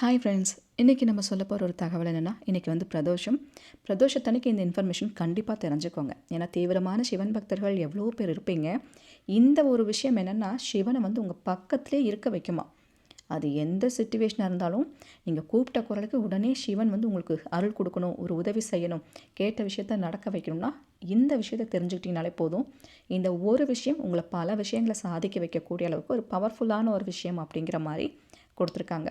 Hi friends இன்றைக்கி நம்ம சொல்ல போகிற ஒரு தகவல் என்னென்னா இன்றைக்கி வந்து பிரதோஷம். பிரதோஷத்தன்னைக்கு இந்த இன்ஃபர்மேஷன் கண்டிப்பாக தெரிஞ்சுக்கோங்க. ஏன்னா தீவிரமான சிவன் பக்தர்கள் எவ்வளோ பேர் இருப்பீங்க. இந்த ஒரு விஷயம் என்னென்னா சிவனை வந்து உங்கள் பக்கத்திலே இருக்க வைக்குமா? அது எந்த சுச்சுவேஷனாக இருந்தாலும் நீங்கள் கூப்பிட்ட குரலுக்கு உடனே சிவன் வந்து உங்களுக்கு அருள் கொடுக்கணும் ஒரு உதவி செய்யணும் கேட்ட விஷயத்த நடக்க வைக்கணும்னா இந்த விஷயத்தை தெரிஞ்சுக்கிட்டீங்கனாலே போதும். இந்த ஒரு விஷயம் உங்களை பல விஷயங்களை சாதிக்க வைக்கக்கூடிய அளவுக்கு ஒரு பவர்ஃபுல்லான ஒரு விஷயம் அப்படிங்கிற மாதிரி கொடுத்துருக்காங்க.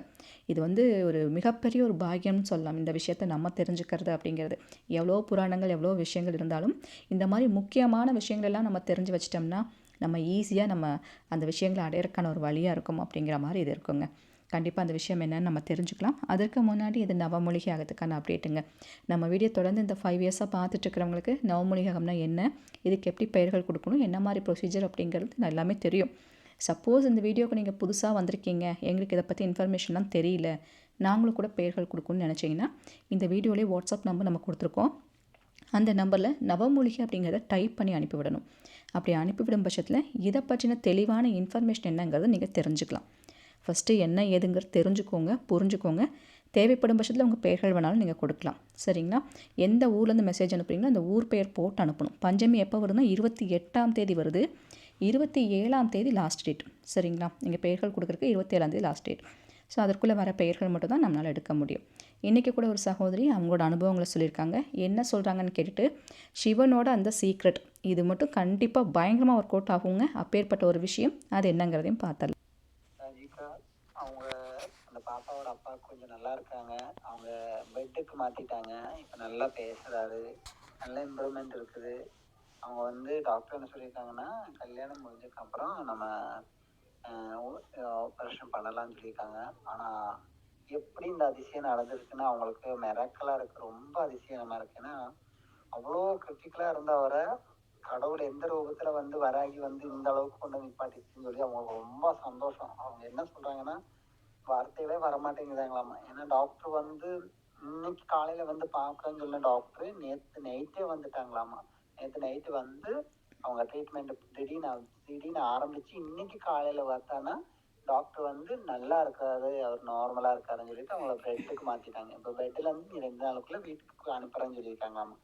இது வந்து ஒரு மிகப்பெரிய ஒரு பாக்கியம்னு சொல்லலாம். இந்த விஷயத்தை நம்ம தெரிஞ்சுக்கிறது அப்படிங்கிறது. எவ்வளோ புராணங்கள் எவ்வளோ விஷயங்கள் இருந்தாலும் இந்த மாதிரி முக்கியமான விஷயங்களெல்லாம் நம்ம தெரிஞ்சு வச்சிட்டோம்னா நம்ம ஈஸியாக நம்ம அந்த விஷயங்களை அடையிறக்கான ஒரு வழியாக இருக்கும் அப்படிங்கிற மாதிரி இது இருக்குங்க. கண்டிப்பாக அந்த விஷயம் என்னன்னு நம்ம தெரிஞ்சுக்கலாம். அதற்கு முன்னாடி இது நவமொழிகை ஆகிறதுக்கான அப்டேட்டுங்க நம்ம வீடியோ தொடர்ந்து இந்த ஃபைவ் இயர்ஸாக பார்த்துட்டு இருக்கிறவங்களுக்கு நவமொழிகம்னா என்ன இதுக்கு எப்படி பெயர்கள் கொடுக்கணும் என்ன மாதிரி ப்ரொசீஜர் அப்படிங்கிறது எல்லாமே தெரியும். சப்போஸ் இந்த வீடியோக்கு நீங்கள் புதுசாக வந்திருக்கீங்க. எங்களுக்கு இதை பற்றி இன்ஃபர்மேஷன்லாம் தெரியல. நாங்களும் கூட பெயர்கள் கொடுக்கணும்னு நினச்சிங்கன்னா இந்த வீடியோலேயே வாட்ஸ்அப் நம்பர் நம்ம கொடுத்துருக்கோம். அந்த நம்பரில் நவமூலிகை அப்படிங்கிறத டைப் பண்ணி அனுப்பிவிடணும் அப்படி அனுப்பிவிடும் பட்சத்தில் இதை பற்றின தெளிவான இன்ஃபர்மேஷன் என்னங்கிறத நீங்கள் தெரிஞ்சுக்கலாம். ஃபஸ்ட்டு என்ன ஏதுங்கிறது தெரிஞ்சுக்கோங்க புரிஞ்சுக்கோங்க. தேவைப்படும் பட்சத்தில் உங்கள் பெயர்கள் வேணாலும் நீங்கள் கொடுக்கலாம். சரிங்களா? எந்த ஊர்லேருந்து மெசேஜ் அனுப்புறீங்களோ அந்த ஊர் பெயர் போட்டு அனுப்பணும். பஞ்சமி எப்போ வருதுன்னா இருபத்தி எட்டாம் தேதி வருது. இருபத்தி ஏழாம் தேதி லாஸ்ட் டேட் சரிங்களா? நீங்கள் பெயர்கள் கொடுக்குறதுக்கு இருபத்தேழாம் தேதி லாஸ்ட் டேட் ஸோ அதற்குள்ளே வர பெயர்கள் மட்டும் தான் நம்மளால் எடுக்க முடியும். இன்றைக்கி கூட ஒரு சகோதரி அவங்களோட அனுபவங்களை சொல்லியிருக்காங்க. என்ன சொல்கிறாங்கன்னு கேட்டுட்டு சிவனோட அந்த சீக்ரெட் இது மட்டும் கண்டிப்பாக பயங்கரமாக ஒர்க் அவுட் ஆகுங்க. அப்பேற்பட்ட ஒரு விஷயம் அது என்னங்கிறதையும் பார்த்தலாம் அவங்க அந்த பாப்பாவோட அப்பா கொஞ்சம் நல்லா இருக்காங்க. அவங்க பெட்டுக்கு மாத்திட்டாங்க. இப்போ நல்லா பேசுறாரு. நல்ல இம்ப்ரூவ்மெண்ட் இருக்குது. அவங்க வந்து டாக்டர் என்ன சொல்லியிருக்காங்கன்னா கல்யாணம் முடிஞ்சதுக்கு அப்புறம் நம்ம ஆப்ரேஷன் பண்ணலாம்னு சொல்லியிருக்காங்க. ஆனால் எப்படி இந்த அதிசயம் நடந்திருக்குன்னு அவங்களுக்கு மிரக்கலாக இருக்கு. ரொம்ப அதிசயமாக இருக்குன்னா அவ்வளோ கிரிட்டிக்கலாக இருந்தவரை கடவுள் எந்த ரூபத்துல வந்து வராகி வந்து இந்த அளவுக்கு கொண்டு நிப்பாட்டிச்சுன்னு சொல்லி அவங்களுக்கு ரொம்ப சந்தோஷம். அவங்க என்ன சொல்றாங்கன்னா வார்த்தைகளே வரமாட்டேங்குதாங்களாமா. ஏன்னா டாக்டர் வந்து இன்னைக்கு காலையில வந்து பார்க்கறேன்னு சொன்ன டாக்டர் நேத்து நைட்டே வந்துட்டாங்களாமா. நேற்று நைட்டு வந்து அவங்க ட்ரீட்மெண்ட் திடீர்னு திடீர்னு ஆரம்பிச்சு இன்னைக்கு காலையில பார்த்தானா டாக்டர் வந்து நல்லா இருக்காரு அவர் நார்மலா இருக்காருன்னு சொல்லிட்டு அவங்கள பெட்டுக்கு மாத்திட்டாங்க. இப்போ பெட்ல இருந்து நீ ரெண்டு நாளுக்குள்ள வீட்டுக்கு அனுப்புறேன்னு சொல்லியிருக்காங்களாமா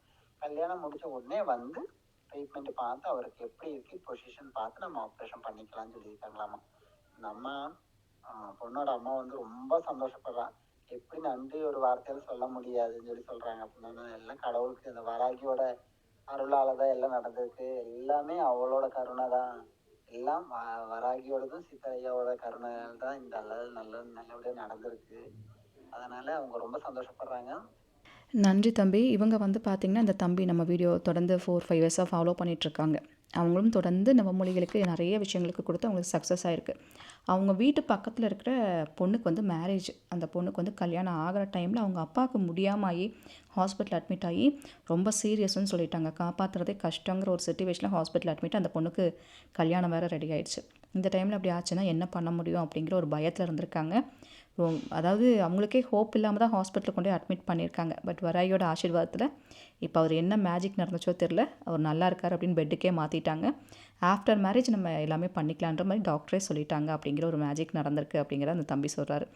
கல்யாணம் முடிச்ச உடனே வந்து ட்ரீட்மெண்ட் பார்த்து அவருக்கு எப்படி இருக்கு பொசிஷன் பார்த்து நம்ம ஆப்ரேஷன் பண்ணிக்கலாம்னு சொல்லியிருக்காங்களாமா நம்ம ஆஹ், பொண்ணோட அம்மா வந்து ரொம்ப சந்தோஷப்படுறான் எப்படி நன்றி ஒரு வார்த்தையில சொல்ல முடியாதுன்னு சொல்லி சொல்றாங்க. அப்படின்னா எல்லாம் கடவுளுக்கு இந்த வராகியோட அருளால தான் எல்லாம் நடந்திருக்கு. எல்லாமே அவளோட கருணை தான் எல்லாம் வ- வராகியோடதும் சித்தரையாவோட கருணையால தான் இந்த அளவு நல்ல நல்லபடியாக நடந்திருக்கு. அதனால அவங்க ரொம்ப சந்தோஷப்படுறாங்க. நன்றி தம்பி. இவங்க வந்து பார்த்திங்கன்னா இந்த தம்பி நம்ம வீடியோ தொடர்ந்து ஃபோர் ஃபைவ் இயர்ஸாக ஃபாலோ பண்ணிகிட்ருக்காங்க அவங்களும் தொடர்ந்து நவமொழிகளுக்கு நிறைய விஷயங்களுக்கு கொடுத்து அவங்களுக்கு சக்ஸஸ் ஆகிருக்கு அவங்க வீட்டு பக்கத்தில் இருக்கிற பொண்ணுக்கு வந்து மேரேஜ் அந்த பொண்ணுக்கு வந்து கல்யாணம் ஆகிற டைமில் அவங்க அப்பாவுக்கு முடியாமல் ஆகி ஹாஸ்பிட்டல் அட்மிட் ஆகி ரொம்ப சீரியஸ்னு சொல்லிட்டாங்க. காப்பாற்றுறதே கஷ்டங்கிற ஒரு சுச்சுவேஷனில் ஹாஸ்பிட்டல் அட்மிட் அந்த பொண்ணுக்கு கல்யாணம் வேறு ரெடி ஆயிடுச்சு. இந்த டைமில் அப்படி ஆச்சுன்னா என்ன பண்ண முடியும் அப்படிங்கிற ஒரு பயத்தில் இருந்திருக்காங்க. அதாவது அவங்களுக்கே ஹோப் இல்லாமல் தான் ஹாஸ்பிட்டலில் கொண்டு போய் அட்மிட் பண்ணியிருக்காங்க. பட் வராயோட ஆசீர்வாதத்தில் இப்போ அவர் என்ன மேஜிக் நடந்துச்சோ தெரில அவர் நல்லா இருக்கார் அப்படின்னு பெட்டுக்கே மாற்றிட்டாங்க ஆஃப்டர் மேரேஜ் நம்ம எல்லாமே பண்ணிக்கலான்ற மாதிரி டாக்டரே சொல்லிட்டாங்க அப்படிங்கிற ஒரு மேஜிக் நடந்திருக்கு அப்படிங்கிற அந்த தம்பி சொல்கிறாரு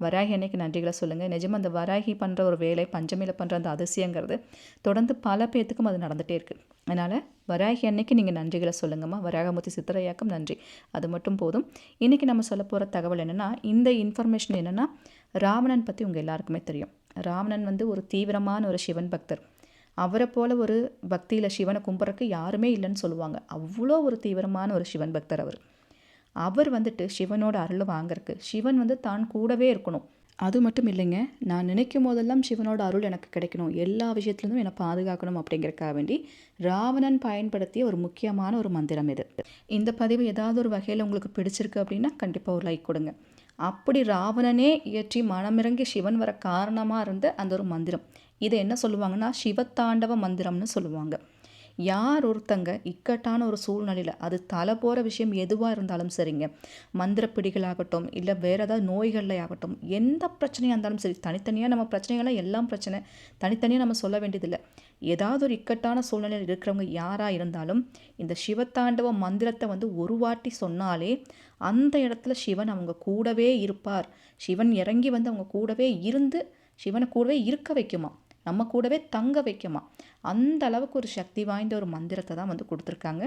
வராகி அன்னைக்கு நன்றிகளை சொல்லுங்கள் நிஜமாக அந்த வராகி பண்ணுற ஒரு வேலை பஞ்சமியில் பண்ணுற அந்த அதிசயங்கிறது தொடர்ந்து பல பேர்த்துக்கும் அது நடந்துகிட்டே இருக்குது அதனால் வராகி அன்னைக்கு நீங்கள் நன்றிகளை சொல்லுங்கம்மா. வராகமூர்த்தி சித்திரையாக்கம் நன்றி. அது மட்டும் போதும். இன்றைக்கி நம்ம சொல்ல போகிற தகவல் என்னென்னா இந்த இன்ஃபர்மேஷன் என்னென்னா ராவணன் பற்றி உங்கள் எல்லாருக்குமே தெரியும். ராவணன் வந்து ஒரு தீவிரமான ஒரு சிவன் பக்தர். அவரை போல ஒரு பக்தியில் சிவனை கும்பிட்றக்கு யாருமே இல்லைன்னு சொல்லுவாங்க. அவ்வளோ ஒரு தீவிரமான ஒரு சிவன் பக்தர் அவர். அவர் வந்துட்டு சிவனோட அருள் வாங்குறக்கு சிவன் வந்து தான் கூடவே இருக்கணும். அது மட்டும் இல்லைங்க. நான் நினைக்கும் போதெல்லாம் சிவனோட அருள் எனக்கு கிடைக்கணும். எல்லா விஷயத்துலேருந்தும் என்னை பாதுகாக்கணும் அப்படிங்கிறக்காக வேண்டி ராவணன் பயன்படுத்திய ஒரு முக்கியமான ஒரு மந்திரம் இது. இந்த பதிவு ஏதாவது ஒரு வகையில் உங்களுக்கு பிடிச்சிருக்கு அப்படின்னா கண்டிப்பாக ஒரு லைக் கொடுங்க. அப்படி ராவணனே இயற்றி மனமிறங்கி சிவன் வர காரணமாக இருந்த அந்த ஒரு மந்திரம். இதை என்ன சொல்லுவாங்கன்னா சிவத்தாண்டவ மந்திரம்னு சொல்லுவாங்க. யார் ஒருத்தங்க இக்கட்டான ஒரு சூழ்நிலையில் அது தலை போகிற விஷயம் எதுவாக இருந்தாலும் சரிங்க. மந்திரப்பிடிகளாகட்டும் இல்லை வேறு ஏதாவது நோய்களில் ஆகட்டும் எந்த பிரச்சனையாக இருந்தாலும் சரி தனித்தனியாக நம்ம பிரச்சனைகள்லாம் எல்லாம் பிரச்சனை தனித்தனியாக நம்ம சொல்ல வேண்டியதில்லை. ஏதாவது ஒரு இக்கட்டான சூழ்நிலையில் இருக்கிறவங்க யாராக இருந்தாலும் இந்த சிவத்தாண்டவ மந்திரத்தை வந்து ஒரு வாட்டி சொன்னாலே அந்த இடத்துல சிவன் அவங்க கூடவே இருப்பார். சிவன் இறங்கி வந்து அவங்க கூடவே இருந்து சிவனை கூடவே இருக்க வைக்குமா? நம்ம கூடவே தங்க வைக்குமா? அந்த அளவுக்கு ஒரு சக்தி வாய்ந்த ஒரு மந்திரத்தை தான் வந்து கொடுத்துருக்காங்க.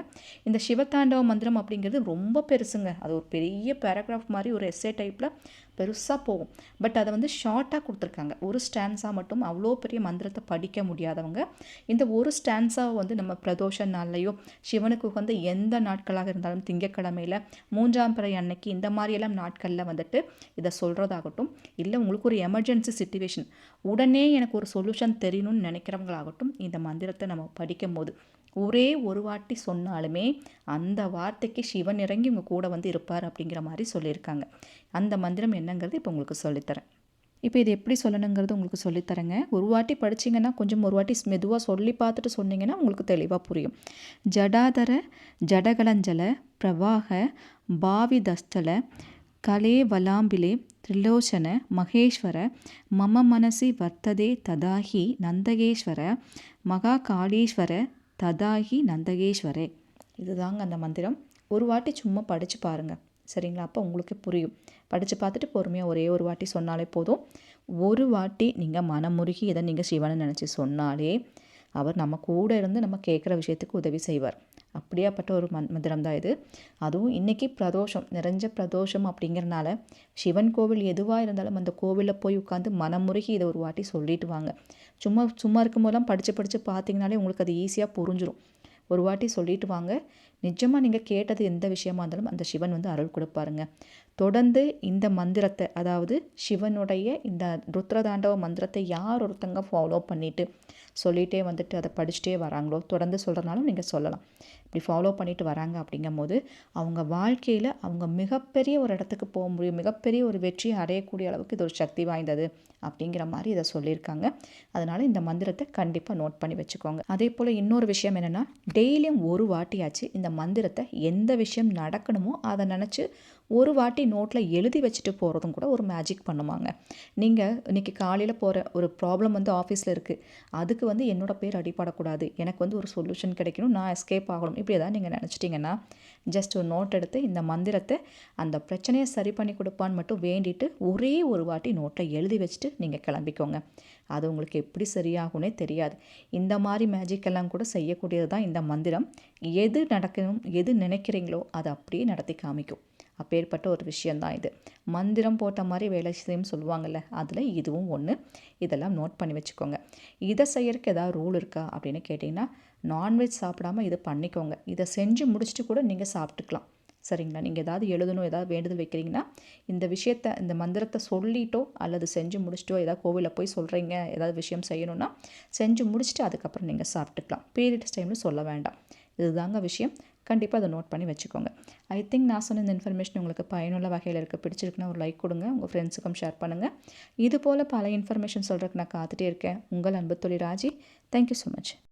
இந்த சிவதாண்டவ மந்திரம் அப்படிங்கிறது ரொம்ப பெருசுங்க. அது ஒரு பெரிய பேராகிராஃப் மாதிரி ஒரு எஸ்ஏ டைப்பில் பெருசாக போகும். பட் அதை வந்து ஷார்ட்டாக கொடுத்துருக்காங்க. ஒரு ஸ்டான்ஸாக மட்டும் அவ்வளோ பெரிய மந்திரத்தை படிக்க முடியாதவங்க. இந்த ஒரு ஸ்டான்ஸாவை வந்து நம்ம பிரதோஷ நாள்லையோ சிவனுக்கு வந்து எந்த நாட்களாக இருந்தாலும் திங்கக்கிழமையில் மூன்றாம் பிறை அன்னைக்கு இந்த மாதிரியெல்லாம் நாட்களில் வந்துட்டு இதை சொல்கிறதாகட்டும் இல்லை உங்களுக்கு ஒரு எமர்ஜென்சி சுச்சுவேஷன் உடனே எனக்கு ஒரு சொல்யூஷன் தெரியணும்னு நினைக்கிறவங்களாகட்டும் இந்த மந்திரத்தை நம்ம படிக்கும் போது ஒரே ஒரு வாட்டி சொன்னாலுமே அந்த வார்த்தைக்கு சிவன் இறங்கி உங்கள் கூட வந்து இருப்பார் அப்படிங்கிற மாதிரி சொல்லியிருக்காங்க. அந்த மந்திரம் என்னங்கிறது இப்போ உங்களுக்கு சொல்லித்தரேன். இப்போ இது எப்படி சொல்லணுங்கிறது உங்களுக்கு சொல்லித்தரேங்க. ஒரு வாட்டி படிச்சிங்கன்னா கொஞ்சம் ஒரு வாட்டி மெதுவாக சொல்லி பார்த்துட்டு சொன்னீங்கன்னா உங்களுக்கு தெளிவாக புரியும். ஜடாதர ஜடகலஞ்சல பிரவாக பாவிதஸ்தல கலேவலாம்பிலே ತ್ರಿಲೋಚನ ಮಹೇಶ್ವರ ಮಮ ಮನಸಿ ವರ್ತದೆ ತದಾಹಿ ನಂದಗೇಶ್ವರ மகாகாளீஸ்வர ததாகி நந்தகேஸ்வரே இதுதாங்க அந்த மந்திரம் ஒரு வாட்டி சும்மா படித்து பாருங்கள் சரிங்களா அப்போ உங்களுக்கு புரியும் படித்து பார்த்துட்டு பொறுமையாக ஒரே ஒரு வாட்டி சொன்னாலே போதும் ஒரு வாட்டி நீங்கள் மனமுருகி இதை நீங்கள் சிவனை நினச்சி சொன்னாலே அவர் நம்ம கூட இருந்து நம்ம கேட்குற விஷயத்துக்கு உதவி செய்வார் அப்படியாப்பட்ட ஒரு மந் மந்திரம் தான் இது. அதுவும் இன்றைக்கி பிரதோஷம் நிறைஞ்ச பிரதோஷம் அப்படிங்கிறனால சிவன் கோவில் எதுவாக இருந்தாலும் அந்த கோவிலில் போய் உட்காந்து மனமுருகி இதை ஒரு வாட்டி சொல்லிட்டு வாங்க. சும்மா சும்மா இருக்கும் போதெல்லாம் படித்து படித்து பார்த்தீங்கனாலே உங்களுக்கு அது ஈஸியாக புரிஞ்சிடும் ஒரு வாட்டி சொல்லிட்டு வாங்க. நிஜமாக நீங்கள் கேட்டது எந்த விஷயமா இருந்தாலும் அந்த சிவன் வந்து அருள் கொடுப்பாருங்க. தொடர்ந்து இந்த மந்திரத்தை அதாவது சிவனுடைய இந்த ருத்ரதாண்டவ மந்திரத்தை யார் ஒருத்தங்க ஃபாலோ பண்ணிவிட்டு சொல்லிகிட்டே வந்துட்டு அதை படிச்சுட்டே வராங்களோ தொடர்ந்து சொல்கிறனாலும் நீங்கள் சொல்லலாம். இப்படி ஃபாலோ பண்ணிட்டு வராங்க அப்படிங்கும் போது அவங்க வாழ்க்கையில் அவங்க மிகப்பெரிய ஒரு இடத்துக்கு போக முடியும் மிகப்பெரிய ஒரு வெற்றியை அடையக்கூடிய அளவுக்கு இது ஒரு சக்தி வாய்ந்தது அப்படிங்கிற மாதிரி இதை சொல்லியிருக்காங்க. அதனால் இந்த மந்திரத்தை கண்டிப்பாக நோட் பண்ணி வச்சுக்கோங்க. அதே போல் இன்னொரு விஷயம் என்னென்னா டெய்லியும் ஒரு வாட்டியாச்சு இந்த மந்திரத்தை எந்த விஷயம் நடக்கணுமோ அதை நினச்சி ஒரு வாட்டி நோட்டில் எழுதி வச்சுட்டு போகிறதும் கூட ஒரு மேஜிக் பண்ணுவாங்க நீங்கள் இன்றைக்கி காலையில் போகிற ஒரு ப்ராப்ளம் வந்து ஆஃபீஸில் இருக்குது அதுக்கு வந்து என்னோடய பேர் அடிப்படக்கூடாது எனக்கு வந்து ஒரு சொல்யூஷன் கிடைக்கணும். நான் எஸ்கேப் ஆகணும். இப்படி ஏதாவது நீங்கள் நினச்சிட்டிங்கன்னா ஜஸ்ட் ஒரு நோட் எடுத்து இந்த மந்திரத்தை அந்த பிரச்சனையை சரி பண்ணி கொடுப்பான்னு மட்டும் வேண்டிட்டு ஒரே ஒரு வாட்டி நோட்டை எழுதி வச்சுட்டு நீங்கள் கிளம்பிக்கோங்க. அது உங்களுக்கு எப்படி சரியாகும்னே தெரியாது. இந்த மாதிரி மேஜிக்கெல்லாம் கூட செய்யக்கூடியது தான் இந்த மந்திரம். எது நடக்கணும் எது நினைக்கிறீங்களோ அதை அப்படியே நடத்தி காமிக்கும். அப்பேற்பட்ட ஒரு விஷயந்தான் இது. மந்திரம் போட்ட மாதிரி வேலை செய்யும் சொல்லுவாங்கள்ல அதில் இதுவும் ஒன்று இதெல்லாம் நோட் பண்ணி வச்சுக்கோங்க. இதை செய்யறதுக்கு ஏதாவது ரூல் இருக்கா அப்படின்னு கேட்டிங்கன்னா நான்வெஜ் சாப்பிடாம இதை பண்ணிக்கோங்க. இதை செஞ்சு முடிச்சுட்டு கூட நீங்கள் சாப்பிட்டுக்கலாம். சரிங்களா? நீங்கள் ஏதாவது எழுதணும் ஏதாவது வேண்டுதல் வைக்கிறீங்கன்னா இந்த விஷயத்த இந்த மந்திரத்தை சொல்லிட்டோ அல்லது செஞ்சு முடிச்சிட்டோ ஏதாவது கோவிலில் போய் சொல்கிறீங்க ஏதாவது விஷயம் செய்யணும்னா செஞ்சு முடிச்சுட்டு அதுக்கப்புறம் நீங்கள் சாப்பிட்டுக்கலாம். பீரியட்ஸ் டைமில் சொல்ல வேண்டாம். இதுதாங்க விஷயம். கண்டிப்பாக அதை நோட் பண்ணி வச்சுக்கோங்க. ஐ திங்க் நான் சொன்ன இந்த இன்ஃபர்மேஷன் உங்களுக்கு பயனுள்ள வகையில் இருக்க. பிடிச்சிருக்குன்னா ஒரு லைக் கொடுங்க. உங்கள் ஃப்ரெண்ட்ஸுக்கும் ஷேர் பண்ணுங்கள் இது போல் பல இன்ஃபர்மேஷன் சொல்கிறதுக்கு நான் காத்துட்டே இருக்கேன். உங்கள் அன்பு தொழில் ராஜி. Thank you so much